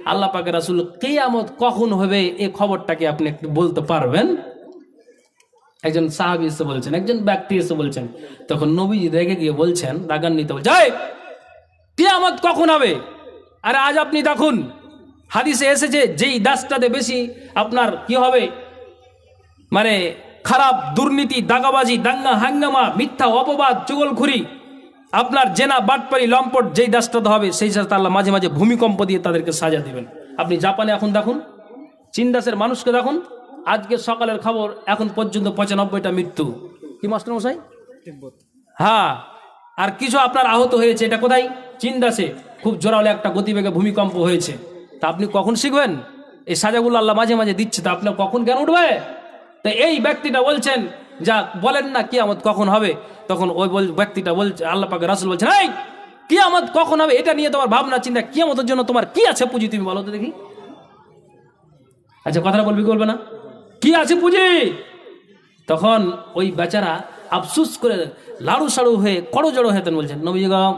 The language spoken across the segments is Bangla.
আল্লাহ পাকের রাসুল কেয়ামত কখন হবে এই খবরটাকে আপনি একটু বলতে পারবেন? একজন সাহাবি এসে বলছেন একজন ব্যক্তি এসে বলছেন তখন নবীজি রেগে গিয়ে বলছেন রাগান্বিত বলছে "এই, কিয়ামত কখন হবে? আরে আজ আপনি দেখুন হাদিসে এসেছে যেই দাসটাতে বেশি আপনার কি হবে? মানে খারাপ দুর্নীতি দাগাবাজি দাঙ্গা হাঙ্গামা মিথ্যা অপবাদ চুগলখুরি আপনার জেনা, বাটপারি, লম্পট, যেই দাসটাতে হবে, সেই সাথে আল্লাহ মাঝে মাঝে ভূমিকম্প দিয়ে তাদেরকে সাজা দিবেন। আপনি জাপানে এখন দেখুন, চীন দাসের মানুষকে দেখুন, আজকে সকালের খবর, এখন পর্যন্ত পঁচানব্বইটা মৃত্যু। কি মাস্টার মশাই? হ্যাঁ আর কিছু আপনার আহত হয়েছে, এটা কোথায়? চীন দাসে খুব জোরালো একটা গতিবেগে ভূমিকম্প হয়েছে। তা আপনি কখন শিখবেন? এই সাজাগুলো আল্লাহ মাঝে মাঝে দিচ্ছে, তা আপনার কখন জ্ঞান উঠবে? তো এই ব্যক্তিটা বলছেন যা বলেন না কিয়ামত কখন হবে তখন ওই বল- ব্যক্তিটা বলছে আল্লাহ পাকে রাসুল বলছেন এই কিয়ামত কখন হবে? এটা নিয়ে তোমার ভাবনা চিন্তা কিয়ামতের জন্য তোমার কি আছে পুঁজি তুমি বলো তো দেখি। আচ্ছা কথাটা বলবি বলবে না? কি আছে পুঁজি? তখন ওই বেচারা আফসুস করে লাড়ু সাড়ু হয়ে কড়ো জড়ো হতেন বলছেন নবীজি গো,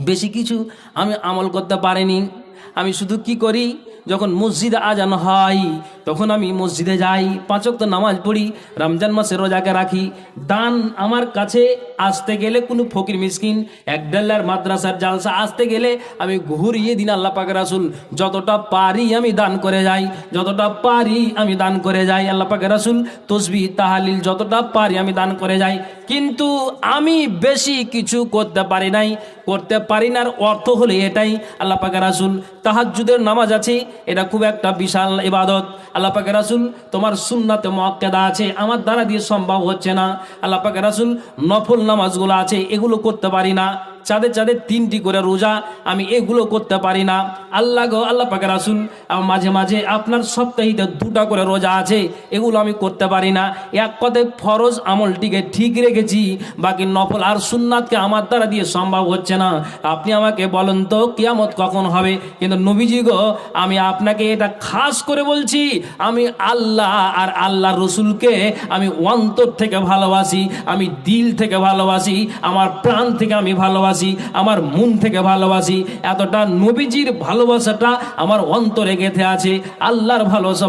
বেশি কিছু আমি আমল করতে পারিনি। আমি শুধু কি করি? যখন মসজিদে আজান হয় তখন আমি মসজিদে যাই পাঁচক তো নামাজ পড়ি, রমজান মাসে রোজাকে রাখি। দান আমার কাছে আসতে গেলে কোনো ফকির মিসকিন, এক ডেলার মাদ্রাসার জালসা আসতে গেলে আমি ঘুরিয়ে দিন আল্লাহ পাকের রাসুল। যতটা পারি আমি দান করে যাই, যতটা পারি আমি দান করে যাই আল্লাহ পাকের রাসুল। তসবি, তাহালিল, যতটা পারি আমি দান করে যাই। কিন্তু আমি বেশি কিছু করতে পারি নাই। করতে পারি না অর্থ হলে এটাই, আল্লাহ পাকের রাসুল। তাহাজ্জুদের নামাজ আছে, এটা খুব একটা বিশাল ইবাদত। আল্লাহ পাকের রাসুল, তোমার সুন্নাতে মক্কেদা আছে, আমার দ্বারা দিয়ে সম্ভব হচ্ছে না। আল্লাহ পাকের রাসুল নফল নামাজগুলো আছে, এগুলো করতে পারি না। চাঁদে চাঁদে তিনটি করে রোজা আমি এগুলো করতে পারি না। আল্লাহ গো, আল্লাহ পাকে রাসুল, আমার মাঝে মাঝে আপনার সপ্তাহিতে দুটা করে রোজা আছে, এগুলো আমি করতে পারি না। এক কথায় ফরজ আমলটিকে ঠিক রেখেছি, বাকি নফল আর সুন্নাতকে আমার দ্বারা দিয়ে সম্ভব হচ্ছে না। আপনি আমাকে বলেন তো, কিয়ামত কখন হবে? কিন্তু নবীজি গো, আমি আপনাকে এটা খাস করে বলছি, আমি আল্লাহ আর আল্লাহ রসুলকে আমি অন্তর থেকে ভালোবাসি, আমি দিল থেকে ভালোবাসি, আমার প্রাণ থেকে আমি ভালোবাসি। আমার মন থেকে ভালোবাসি। এতটা নবীজির ভালোবাসাটা আমার অন্তরে গেথে আছে। আল্লাহর ভালোবাসা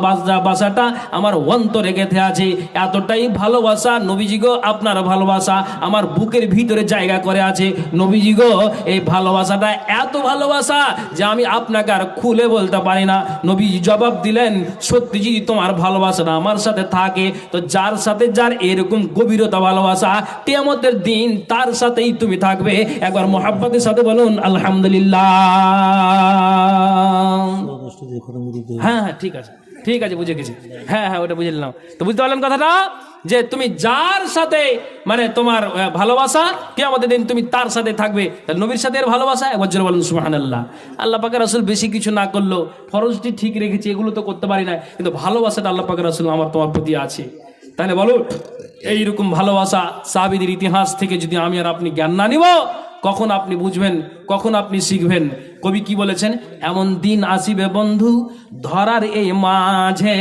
বাসাটা আমার অন্তরে গেথে আছে। এতটাই ভালোবাসা নবীজি গো, আপনার ভালোবাসা আমার বুকের ভিতরে জায়গা করে আছে। নবীজি গো, এই ভালোবাসাটা এত ভালোবাসা যে আমি আপনাকে আর খুলে বলতে পারি না। নবীজি জবাব দিলেন, সত্যি যদি তোমার ভালোবাসাটা আমার সাথে থাকে, তো যার সাথে যার এরকম গভীরতা ভালোবাসা কেমতের দিন তার সাথেই তুমি থাকবে। একবার মোহাব্বতের সাথে বলুন, আলহামদুলিল্লাহ। হ্যাঁ হ্যাঁ ঠিক আছে ঠিক আছে, বুঝে গেছি। হ্যাঁ হ্যাঁ ওটা বুঝে নিলাম। তো বুঝতে পারলেন কথাটা? যে তুমি যার সাথে মানে তোমার ভালোবাসা কে আমাদের দিন তুমি তার সাথে থাকবে। তাহলে নবীর সাথে ভালোবাসা? একবার জোরে বলুন সুহান আল্লাহ আল্লাহ পাকের রাসুল বেশি কিছু না করল ফরজটি ঠিক রেখেছি, এগুলো তো করতে পারি না কিন্তু ভালোবাসাটা আল্লাহ পাকের রাসুল আমার তোমার প্রতি আছে। তাহলে বলো এইরকম ভালোবাসা সাহাবিদের ইতিহাস থেকে যদি আমি আর আপনি জ্ঞান না নিব কখন আপনি বুঝবেন, কখন আপনি শিখবেন? কবি কি বলেছেন? এমন দিন আসিবে বন্ধু, ধরার এই মাঝে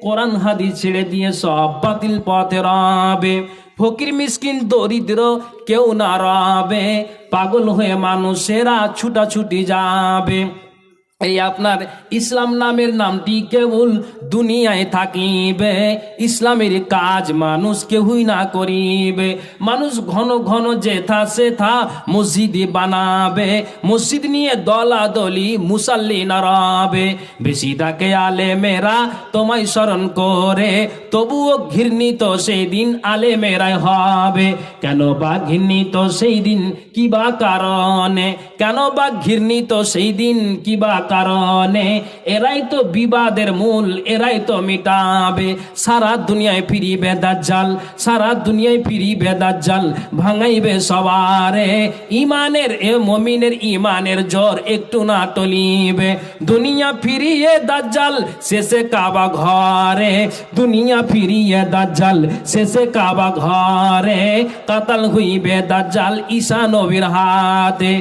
কোরআন হাদি ছেড়ে দিয়ে সব বাতিল পথে রবে। ফকির, মিসকিন, দরিদ্র কেউ না রবে, পাগল হয়ে মানুষেরা ছুটাছুটি যাবে। এই আপনার ইসলাম নামের নামটি কেবল দুনিয়ায় থাকিবে। ইসলামের কাজ মানুষ কেউই না করিবে। মানুষ ঘন ঘন যেথা সেথা মসজিদ বানাবে। মসজিদ নিয়ে দলাদলি মুসাল্লি নারাবে বেশি থাকে আলে মেরা তোমায় স্মরণ করে। তবুও ঘৃণিত সেই দিন আলে মেরাই হবে। কেন বা ঘৃণিত সেই দিন কি বা কারণে? কেন বা ঘৃণিত সেই দিন কি বা কারণে? এরাই তো বিবাদের মূল, এরাই তো মিটাবে। সারা দুনিয়ায় ফিরিবে দাজ্জাল, সারা দুনিয়ায় ফিরি বেদার জাল ভাঙাইবে সবারে। ইমানের এ মমিনের ইমানের জ্বর একটু না টলিবে। দুনিয়া ফিরিয়ে দাজ্জাল, শেষে কাবা ঘরে। দুনিয়া ফিরিয়ে দাজ্জাল, শেষে কাবা ঘরে কাতাল হইবে দাজ্জাল ঈশা নবীর হাতে।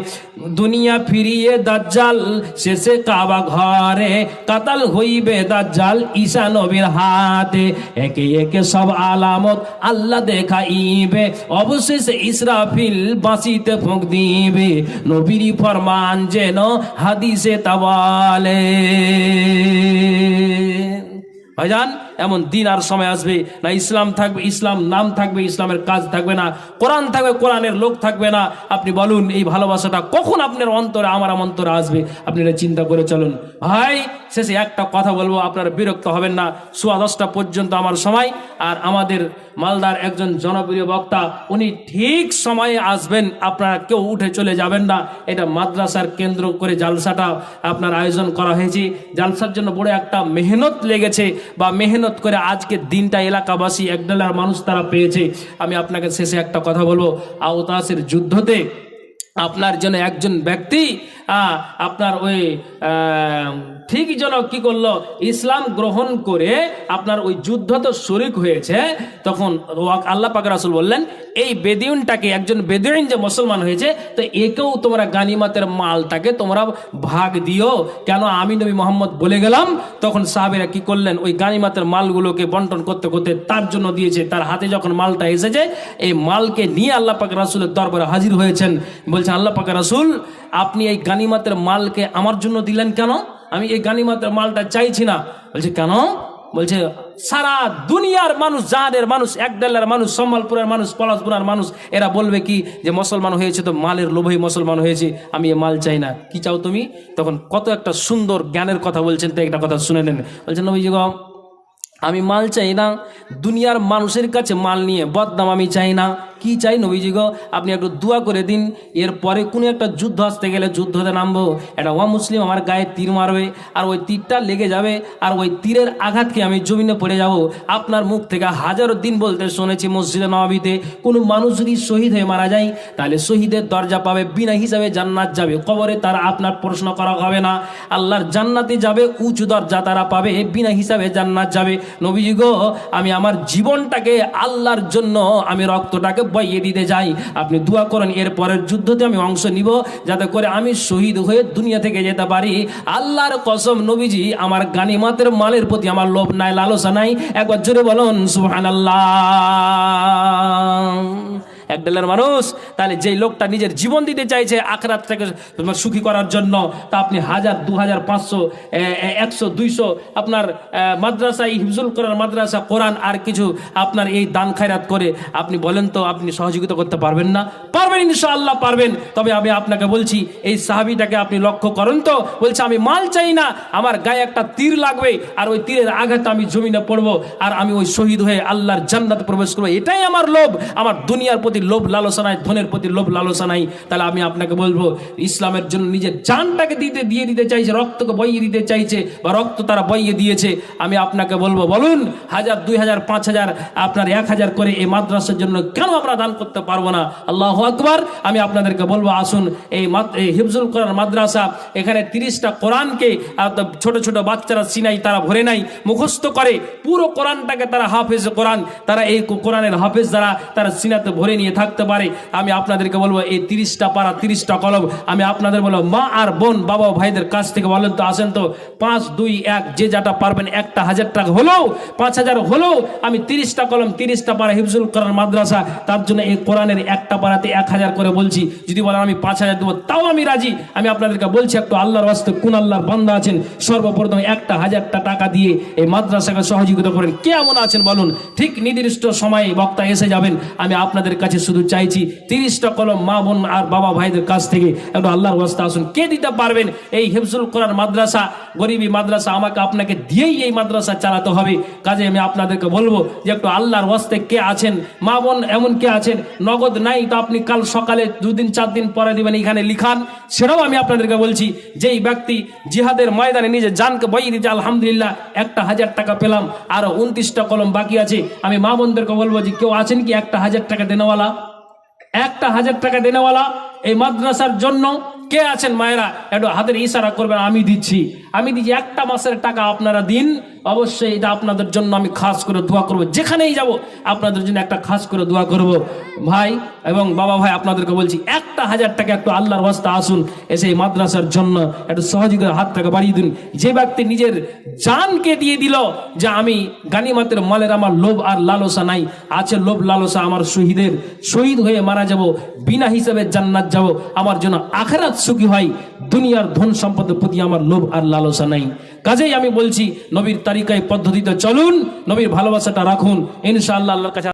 দুনিয়া ফিরিয়ে দাজ্জাল, শেষে কাবা ঘরে কাতাল হইবে দাজ্জাল ঈশা নবীর হাতে। একে একে সব আলামত আল্লাহ দেখাইবে, অবশেষে ইসরাফিল বাঁচিতে ফুঁক দিবে। নবীর ফরমান যেন হাদিসে তাবালে ভাইজান এমন দিন আর সময় আসবে না। ইসলাম থাকবে, ইসলাম নাম থাকবে, ইসলামের কাজ থাকবে না। কোরআন থাকবে, কোরআনের লোক থাকবে না। আপনি বলুন, এই ভালোবাসাটা কখন আপনার অন্তরে, আমার অন্তরে আসবে? আপনি এটা চিন্তা করে চলুন। ভাই, শেষে একটা কথা বলব, আপনারা বিরক্ত হবেন না। সোয়া দশটা পর্যন্ত আমার সময়। আর আমাদের মালদার একজন জনপ্রিয় বক্তা, উনি ঠিক সময়ে আসবেন। আপনারা কেউ উঠে চলে যাবেন না। এটা মাদ্রাসার কেন্দ্র করে জালসাটা আপনার আয়োজন করা হয়েছে। জালসার জন্য বড় একটা মেহনত লেগেছে। বা মেহনত করে আজকে দিনটা এলাকাবাসী একডালার মানুষ তারা পেয়েছে। আমি আপনাকে শেষে একটা কথা বলব। আওতাসের যুদ্ধতে আপনার জন্য একজন ব্যক্তি আপনার ওই ঠিক যেন কি করল, ইসলাম গ্রহণ করে আপনার ওই যুদ্ধ তো শরিক হয়েছে, তখন আল্লাহ পাক রাসুল বললেন, এই বেদিউনটাকে একজন বেদিউন যে মুসলমান হয়েছে, তো একেও তোমরা গানিমাতের মালটাকে তোমরা ভাগ দিও। কেন আমি নবী মোহাম্মদ বলে গেলাম? তখন সাহাবেরা কি করলেন, ওই গানিমাতের মালগুলোকে বন্টন করতে করতে তার জন্য দিয়েছে। তার হাতে যখন মালটা এসেছে, এই মালকে নিয়ে আল্লাহ পাক রাসুলের দরবারে হাজির হয়েছেন। বলছেন আল্লাহ পাক রাসুল, আপনি এই গানিমাতের মালকে আমার জন্য দিলেন কেন? আমি এই গানিমাতের মালটা চাইছি না। বলছে কেন? বলছে সারা দুনিয়ার মানুষ জাহানের মানুষ একডালের মানুষ সম্বলপুরের মানুষ পলাশপুরার মানুষ এরা বলবে কি যে মুসলমান হয়েছে তো মালের লোভেই মুসলমান হয়েছে আমি এ মাল চাই না। কি চাও তুমি? তখন কত একটা সুন্দর জ্ঞানের কথা বলছেন তো একটা কথা শুনে নেন। বলছেন নবীজি গো, আমি মাল চাই না দুনিয়ার মানুষের কাছে মাল নিয়ে বদনাম আমি চাই না কি চাই নবীজি গো আপনি একটু দোয়া করে দিন, এরপরে কোনো একটা যুদ্ধ আসতে গেলে যুদ্ধতে নামবো। একটা মুসলিম আমার গায়ে তীর মারবে, আর ওই তীরটা লেগে যাবে, আর ওই তীরের আঘাতকে আমি জমিনে পড়ে যাব। আপনার মুখ থেকে হাজারো দিন বলতে শুনেছি মসজিদে নবাবিতে কোনো মানুষ যদি শহীদ হয়ে মারা যায়, তাহলে শহীদের দরজা পাবে, বিনা হিসাবে জান্নাত যাবে। কবরে তারা আপনার প্রশ্ন করা হবে না। আল্লাহর জান্নাতে যাবে, উঁচু দরজা তারা পাবে, বিনা হিসাবে জান্নাত যাবে। নবীজি গো আমি আমার জীবনটাকে আল্লাহর জন্য, আমি রক্তটাকে বইয়ে দিতে যাই। আপনি দোয়া করেন, এর পরের যুদ্ধতে আমি অংশ নিব, যাতে করে আমি শহীদ হয়ে দুনিয়া থেকে যেতে পারি। আল্লাহর কসম নবীজি, আমার গানিমাতের মালের প্রতি আমার লোভ নাই, লালসা নাই। একবার জোরে বলুন, সুবহানাল্লাহ। এক ডলার মানুষ তাহলে যেই লোকটা নিজের জীবন দিতে চাইছে আখরাতটাকে সুখী করার জন্য তা আপনি হাজার দু হাজার পাঁচশো একশো দুইশো আপনার আহ, মাদ্রাসায় হিফজুল করার মাদ্রাসা কোরআন আর কিছু আপনার এই দান খায়রাত করে আপনি বলেন তো আপনি সহযোগিতা করতে পারবেন না? পারবেন ইনশাআল্লাহ পারবেন। তবে আমি আপনাকে বলছি এই সাহাবিটাকে আপনি লক্ষ্য করেন তো বলছে আমি মাল চাই না আমার গায়ে একটা তীর লাগবে আর ওই তীরের আঘাতে আমি জমিনে পড়ব আর আমি ওই শহীদ হয়ে আল্লাহর জান্নাত প্রবেশ করব। এটাই আমার লোভ আমার দুনিয়ার প্রতি লোভ লালসা নাই ধনের প্রতি লোভ লালসা নাই তাহলে আমি আপনাকে বলব, ইসলামের জন্য নিজের জানটাকে দিতে দিয়ে দিতে চাইছে, রক্তকে বইয়ে দিতে চাইছে, বা রক্ত তারা বইয়ে দিয়েছে। আমি আপনাকে বলব, বলুন, হাজার, দুই হাজার, পাঁচ হাজার, আপনার এক হাজার করে এই মাদ্রাসার জন্য কেন আমরা দান করতে পারব না? আল্লাহ আকবার। আমি আপনাদেরকে বলব, আসুন, এই হিফজুল কোরআন মাদ্রাসা, এখানে তিরিশটা কোরআনকে ছোট ছোট বাচ্চারা সিনাই তারা ভরে নাই, মুখস্থ করে, পুরো কোরআনটাকে তারা হাফেজ কোরআন, তারা এই কোরআনের হাফেজ দ্বারা তারা সিনাতে ভরে নিয়ে থাকতে পারে। আমি আপনাদেরকে বলব, এই তিরিশটা পারা তিরিশটা কলম, আমি আপনাদের বলব, মা আর বোন, বাবা ভাইদের কাছ থেকে বলেন তো, আসেন তো, পাঁচ, দুই, এক, যে যাটা পারবেন একটা হাজার টাকা হলেও, পাঁচ হাজার হলেও আমি তিরিশটা কলম, তিরিশটা পারা হিফজুল কোরআন মাদ্রাসা, তার জন্য এই কোরআনের একটা পাড়াতে এক হাজার করে বলছি। যদি বলেন আমি পাঁচ হাজার দেবো, তাও আমি রাজি। আমি আপনাদেরকে বলছি একটু, আল্লাহর বাস্তে কোন আল্লাহর বান্দা আছেন? সর্বপ্রথম একটা হাজারটা টাকা দিয়ে এই মাদ্রাসাকে সহযোগিতা করেন। কেমন আছেন বলুন? ঠিক নির্দিষ্ট সময়ে বক্তা এসে যাবেন। আমি আপনাদের কাছে শুধু চাইছি তিরিশটা কলম মা বোন আর বাবা ভাইদের কাছ থেকে একটু আল্লাহর বাস্তে আসুন। কে দিতে পারবেন? এই হেফজুল কোরআন মাদ্রাসা, গরিবী মাদ্রাসা আমাকে আপনাকে দিয়েই এই মাদ্রাসা চালাতে হবে। কাজে আমি আপনাদেরকে বলব যে একটু আল্লাহর ওয়াস্তে কে আছেন? মা বোন এমন কে আছেন? নগদ নাই তো আপনি কাল সকালে দুদিন চার দিন পরে দিবেন এখানে লিখান। সেটাও আমি আপনাদেরকে বলছি, যেই ব্যক্তি জিহাদের ময়দানে নিজের জানকে বইয়ে দিতে আলহামদুলিল্লাহ একটা হাজার টাকা পেলাম, আরও উনত্রিশটা কলম বাকি আছে। আমি মা বোনদেরকে বলব যে কেউ আছেন কি? একটা হাজার টাকা দেনেওয়ালা একটা হাজার টাকা দেনেওয়ালা এই মাদ্রাসার জন্য কে আছেন মায়েরা? একটু হাতের ইশারা করবেন, আমি দিচ্ছি। আমি দিচ্ছি একটা মাসের টাকা আপনারা দিন, অবশ্যই এটা আপনাদের জন্য আমি খাস করে দোয়া করব। যেখানেই যাব, আপনাদের জন্য একটা খাস করে দোয়া করব। ভাই এবং বাবা ভাই, আপনাদেরকে বলছি, একটা হাজার টাকা একটু আল্লাহর বাস্তা আসুন, এসে এই মাদ্রাসার জন্য একটু সহযোগিতার হাত টাকা বাড়িয়ে দিন। যে ব্যক্তি নিজের জানকে দিয়ে দিল যে আমি গানিমাতের মালের আমার লোভ আর লালসা নাই, আছে লোভ লালসা আমার শহীদের, শহীদ হয়ে মারা যাব, বিনা হিসাবে জান্নাত যাব, আমার জন্য আখেরাত সুখী হয়, দুনিয়ার ধন সম্পদের প্রতি আমার লোভ আর লালসা নাই। কাজেই আমি বলছি নবীর তালিকায় পদ্ধতিতে চলুন নবীর ভালোবাসাটা রাখুন। ইনশাআল্লাহ আল্লাহর কাছে